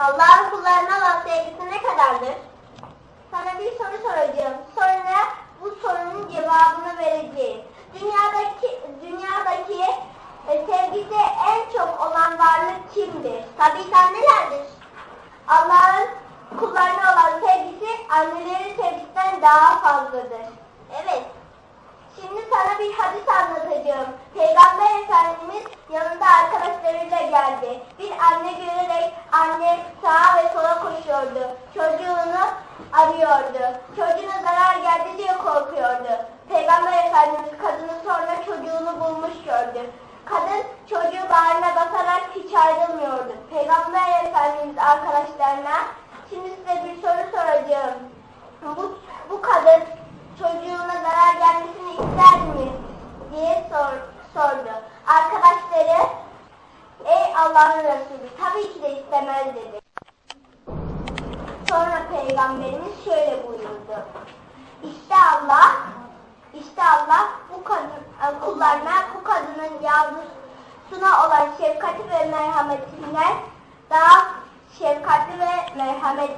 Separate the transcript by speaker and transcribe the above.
Speaker 1: Allah'ın kullarına olan sevgisi ne kadardır? Sana bir soru soracağım. Sonra bu sorunun cevabını vereceğim. Dünyadaki dünyadaki e, sevgisi en çok olan varlık kimdir? Tabii ki annelerdir. Allah'ın kullarına olan sevgisi annelerin sevgisinden daha fazladır. Evet. Şimdi sana bir hadis anlatacağım. Peygamber Efendimiz yanında arkadaşlarıyla geldi. Bir anne görerek anne sağa ve sola koşuyordu. Çocuğunu arıyordu. Çocuğuna zarar geldi diye korkuyordu. Peygamber Efendimiz kadını sonra çocuğunu bulmuş gördü. Kadın çocuğu bağrına basarak hiç ayrılmıyordu. Peygamber Efendimiz arkadaşlarına şimdi size bir soru soracağım. Bu, bu kadın çocuğuna zarar gelmesini ister mi? diye sor, sordu. Arkadaşları ey Allah'ın Resulü tabii ki de istemez dedi. Sonra Peygamberimiz şöyle buyurdu. İşte Allah, işte Allah bu kadın kullarına bu kadının yavrusuna olan şefkati ve merhametinden daha şefkatli ve merhametli